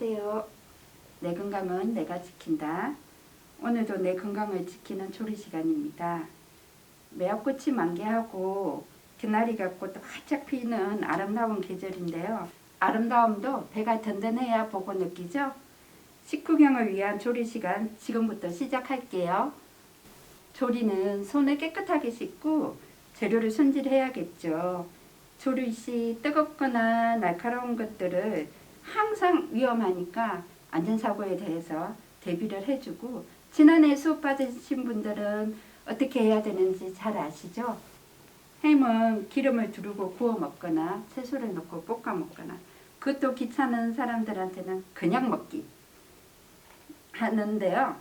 안녕하세요. 내 건강은 내가 지킨다. 오늘도 내 건강을 지키는 조리 시간입니다. 매화꽃이 만개하고 기나리가 꽃 활짝 피는 아름다운 계절인데요. 아름다움도 배가 든든해야 보고 느끼죠? 식후경을 위한 조리 시간 지금부터 시작할게요. 조리는 손을 깨끗하게 씻고 재료를 손질해야겠죠. 조리 시 뜨겁거나 날카로운 것들을 항상 위험하니까 안전사고에 대해서 대비를 해주고 지난해 수업 받으신 분들은 어떻게 해야 되는지 잘 아시죠? 햄은 기름을 두르고 구워 먹거나 채소를 넣고 볶아 먹거나 그것도 귀찮은 사람들한테는 그냥 먹기 하는데요.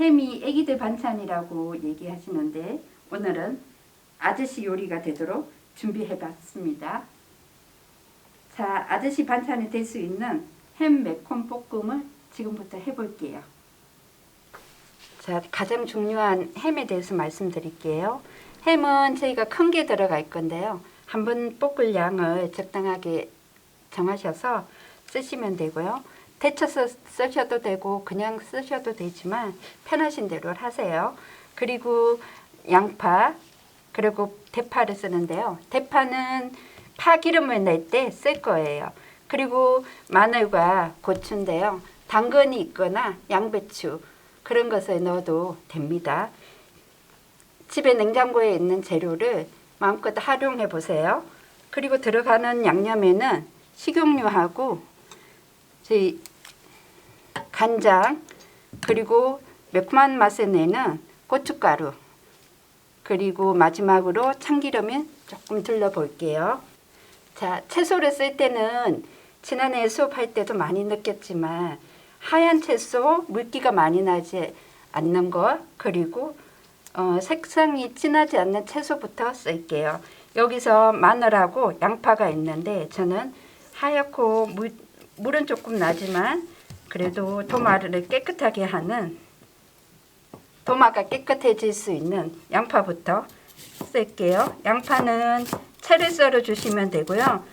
햄이 애기들 반찬이라고 얘기하시는데 오늘은 아저씨 요리가 되도록 준비해 봤습니다. 자, 아저씨 반찬이 될 수 있는 햄 매콤 볶음을 지금부터 해볼게요. 자, 가장 중요한 햄에 대해서 말씀드릴게요. 햄은 저희가 큰 게 들어갈 건데요. 한번 볶을 양을 적당하게 정하셔서 쓰시면 되고요. 데쳐서 쓰셔도 되고 그냥 쓰셔도 되지만 편하신 대로 하세요. 그리고 양파 그리고 대파를 쓰는데요. 대파는 파기름을 낼 때 쓸 거예요. 그리고 마늘과 고추인데요. 당근이 있거나 양배추 그런 것을 넣어도 됩니다. 집에 냉장고에 있는 재료를 마음껏 활용해 보세요. 그리고 들어가는 양념에는 식용유하고 저희 간장 그리고 매콤한 맛을 내는 고춧가루 그리고 마지막으로 참기름을 조금 둘러 볼게요. 자, 채소를 쓸 때는 지난해 수업할 때도 많이 느꼈지만 하얀 채소 물기가 많이 나지 않는 것 그리고 어, 색상이 진하지 않는 채소부터 쓸게요. 여기서 마늘하고 양파가 있는데 저는 하얗고 물, 물은 조금 나지만 그래도 도마를 깨끗하게 하는 도마가 깨끗해질 수 있는 양파부터 쓸게요. 양파는 채를 썰어 주시면 되고요.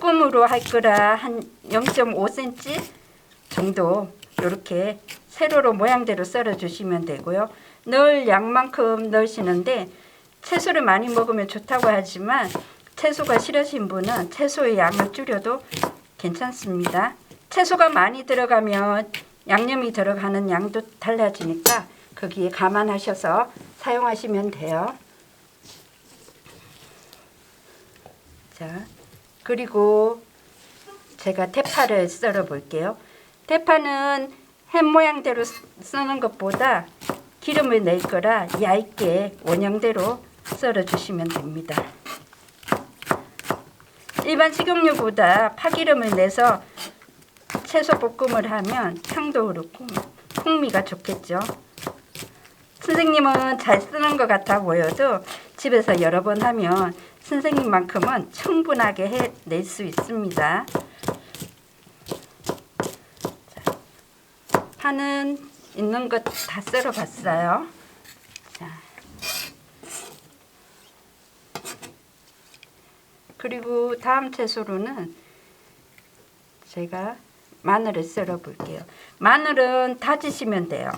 볶음으로 할 거라 한 0.5cm 정도 이렇게 세로로 모양대로 썰어 주시면 되고요. 넣을 양만큼 넣으시는데 채소를 많이 먹으면 좋다고 하지만 채소가 싫으신 분은 채소의 양을 줄여도 괜찮습니다. 채소가 많이 들어가면 양념이 들어가는 양도 달라지니까 거기에 감안하셔서 사용하시면 돼요. 자, 그리고 제가 대파를 썰어 볼게요. 대파는 햄 모양대로 쓰는 것보다 기름을 낼 거라 얇게 원형대로 썰어 주시면 됩니다. 일반 식용유보다 파기름을 내서 채소 볶음을 하면 향도 그렇고 풍미가 좋겠죠. 선생님은 잘 쓰는 것 같아 보여도 집에서 여러 번 하면 선생님만큼은 충분하게 해낼 수 있습니다. 파는 있는 것 다 썰어 봤어요. 자. 그리고 다음 채소로는 제가 마늘을 썰어 볼게요. 마늘은 다지시면 돼요.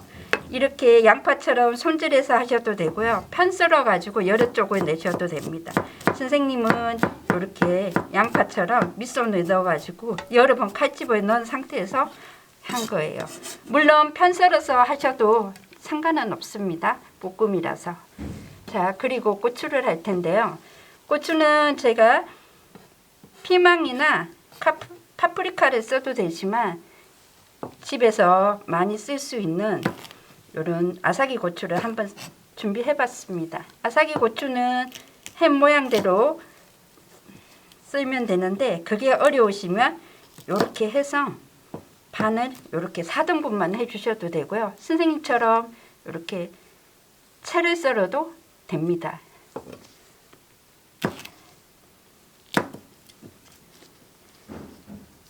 이렇게 양파처럼 손질해서 하셔도 되고요. 편 썰어 가지고 여러 쪽을 내셔도 됩니다. 선생님은 이렇게 양파처럼 밑손을 넣어 가지고 여러 번 칼집을 넣은 상태에서 한 거예요. 물론 편 썰어서 하셔도 상관은 없습니다. 볶음이라서. 자, 그리고 고추를 할 텐데요. 고추는 제가 피망이나 카프, 파프리카를 써도 되지만 집에서 많이 쓸 수 있는 이런 아사기 고추를 한번 준비해 봤습니다. 아사기 고추는 햄 모양대로 쓰면 되는데 그게 어려우시면 이렇게 해서 반을 이렇게 4등분만 해주셔도 되고요. 선생님처럼 이렇게 채를 썰어도 됩니다.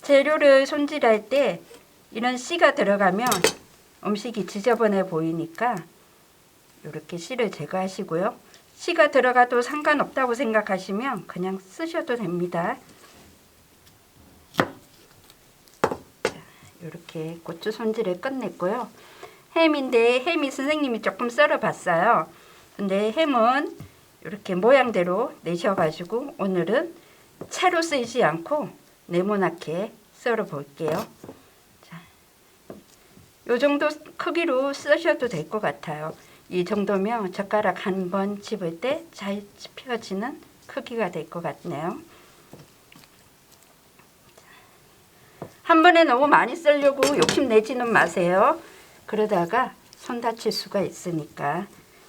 재료를 손질할 때 이런 씨가 들어가면 음식이 지저분해 보이니까 이렇게 씨를 제거하시고요. 씨가 들어가도 상관없다고 생각하시면 그냥 쓰셔도 됩니다. 이렇게 고추 손질을 끝냈고요. 햄인데 햄이 선생님이 조금 썰어봤어요. 근데 햄은 이렇게 모양대로 내셔가지고 오늘은 채로 쓰지 않고 네모나게 썰어 볼게요. 자, 요 정도 크기로 쓰셔도 될 것 같아요. 이 정도면 젓가락 한 번 집을 때 잘 펴지는 크기가 될 것 같네요. 한 번에 너무 많이 썰려고 욕심 내지는 마세요. 그러다가 손 다칠 수가 있으니까.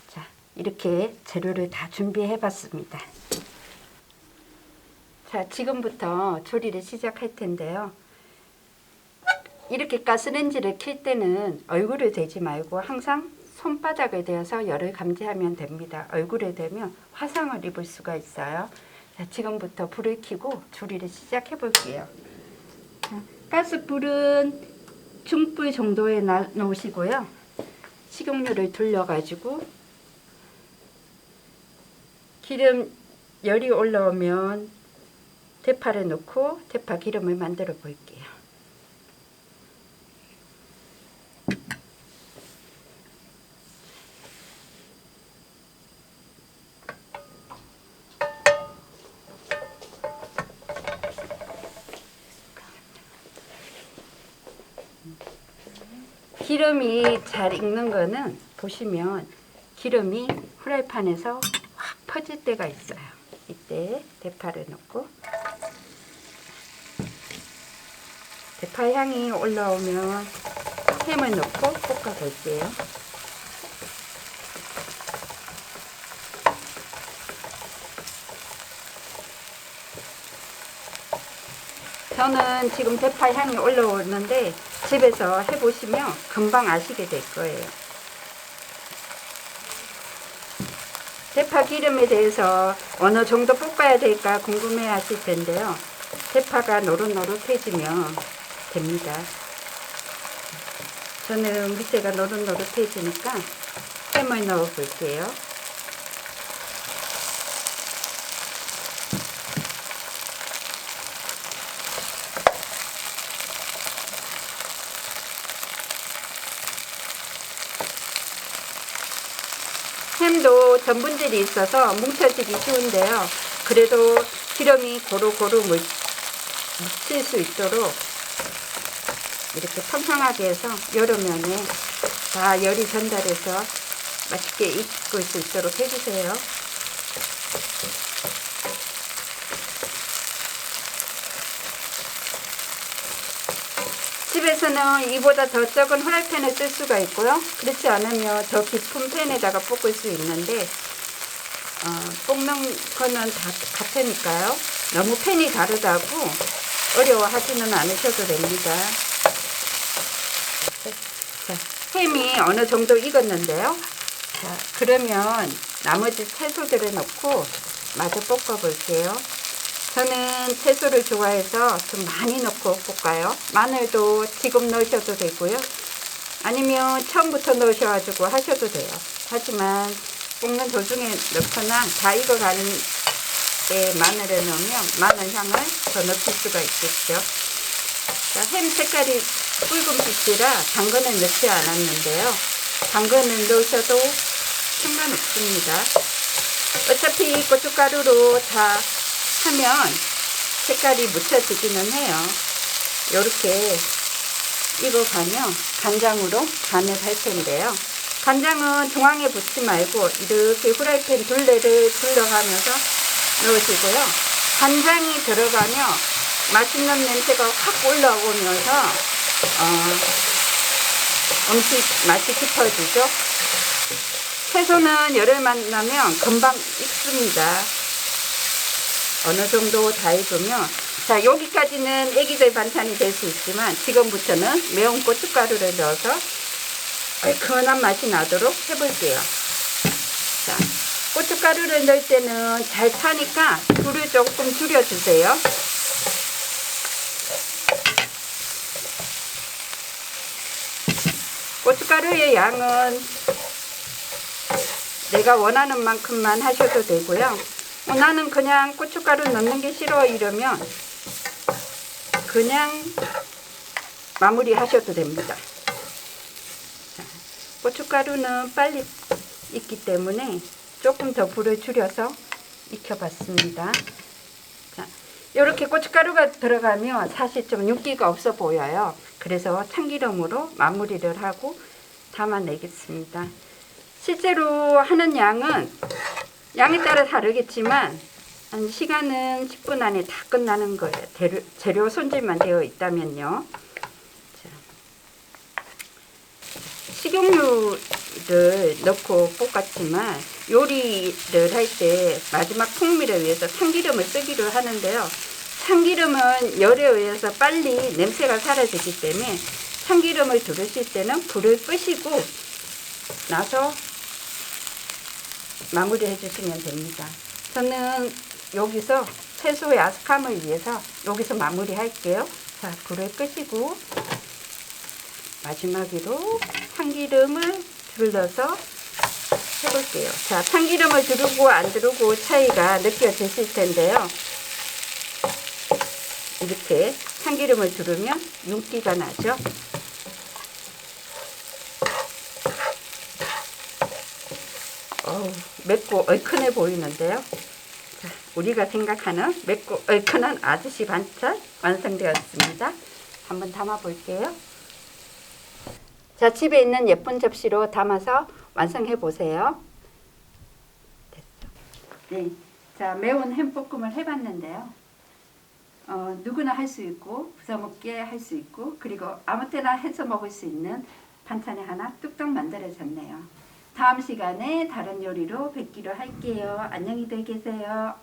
자, 이렇게 재료를 다 준비해 봤습니다. 자, 지금부터 조리를 시작할 텐데요. 이렇게 가스레인지를 킬 때는 얼굴을 대지 말고 항상 손바닥을 대어서 열을 감지하면 됩니다. 얼굴에 대면 화상을 입을 수가 있어요. 자, 지금부터 불을 켜고 조리를 시작해 볼게요. 자, 가스불은 중불 정도에 놔- 놓으시고요. 식용유를 둘러가지고 기름 열이 올라오면 대파를 넣고 대파 기름을 만들어 볼게요. 기름이 잘 익는 거는 보시면 기름이 후라이팬에서 확 퍼질 때가 있어요. 이때 대파를 넣고 대파 향이 올라오면 햄을 넣고 볶아 볼게요. 저는 지금 대파 향이 올라오는데 집에서 해보시면 금방 아시게 될 거예요. 대파 기름에 대해서 어느 정도 볶아야 될까 궁금해 하실 텐데요. 대파가 노릇노릇해지면 됩니다. 저는 밑에가 노릇노릇해지니까 햄을 넣어 볼게요. 햄도 전분질이 있어서 뭉쳐지기 쉬운데요. 그래도 기름이 고루고루 물- 묻힐 수 있도록 이렇게 평평하게 해서 여러 면에 다 열이 전달해서 맛있게 익을 수 있도록 해주세요. 집에서는 이보다 더 적은 후라이팬을 쓸 수가 있고요. 그렇지 않으면 더 깊은 팬에다가 볶을 수 있는데 어, 볶는 거는 다 같으니까요. 너무 팬이 다르다고 어려워하지는 않으셔도 됩니다. 자, 햄이 어느 정도 익었는데요. 자, 그러면 나머지 채소들을 넣고 마저 볶아 볼게요. 저는 채소를 좋아해서 좀 많이 넣고 볶아요. 마늘도 지금 넣으셔도 되고요. 아니면 처음부터 넣으셔가지고 하셔도 돼요. 하지만 볶는 도중에 넣거나 다 익어가는 때 마늘을 넣으면 마늘 향을 더 높일 수가 있겠죠. 자, 햄 색깔이 붉은빛이라 당근을 넣지 않았는데요. 당근을 넣으셔도 상관없습니다. 어차피 고춧가루로 다 하면 색깔이 묻혀지기는 해요. 이렇게 익어가면 간장으로 간을 할 텐데요. 간장은 중앙에 붓지 말고 이렇게 후라이팬 둘레를 둘러가면서 넣으시고요. 간장이 들어가면 맛있는 냄새가 확 올라오면서 어, 음식 맛이 깊어지죠. 채소는 열을 만나면 금방 익습니다. 어느 정도 다 익으면 자 여기까지는 애기들 반찬이 될 수 있지만 지금부터는 매운 고춧가루를 넣어서 얼큰한 맛이 나도록 해볼게요. 자 고춧가루를 넣을 때는 잘 타니까 불을 조금 줄여주세요. 고춧가루의 양은 내가 원하는 만큼만 하셔도 되고요. 어, 나는 그냥 고춧가루 넣는 게 싫어 이러면 그냥 마무리 하셔도 됩니다. 자, 고춧가루는 빨리 익기 때문에 조금 더 불을 줄여서 익혀봤습니다. 자, 이렇게 고춧가루가 들어가면 사실 좀 윤기가 없어 보여요. 그래서 참기름으로 마무리를 하고 담아내겠습니다. 실제로 하는 양은 양에 따라 다르겠지만 한 시간은 10분 안에 다 끝나는 거예요. 재료, 재료 손질만 되어 있다면요. 자, 식용유를 넣고 볶았지만 요리를 할 때 마지막 풍미를 위해서 참기름을 쓰기로 하는데요. 참기름은 열에 의해서 빨리 냄새가 사라지기 때문에 참기름을 두르실 때는 불을 끄시고 나서 마무리 해 주시면 됩니다. 저는 여기서 채소의 아삭함을 위해서 여기서 마무리 할게요. 자, 불을 끄시고 마지막으로 참기름을 둘러서 해볼게요. 자, 참기름을 두르고 안 두르고 차이가 느껴지실 텐데요. 이렇게 참기름을 두르면 윤기가 나죠. 어우, 맵고 얼큰해 보이는데요. 자, 우리가 생각하는 맵고 얼큰한 아저씨 반찬 완성되었습니다. 한번 담아 볼게요. 자, 집에 있는 예쁜 접시로 담아서 완성해 보세요. 됐죠? 네. 자, 매운 햄볶음을 해봤는데요. 어, 누구나 할 수 있고 부숴 먹게 할 수 있고 그리고 아무 때나 해서 먹을 수 있는 반찬이 하나 뚝딱 만들어졌네요. 다음 시간에 다른 요리로 뵙기로 할게요. 안녕히 들 계세요.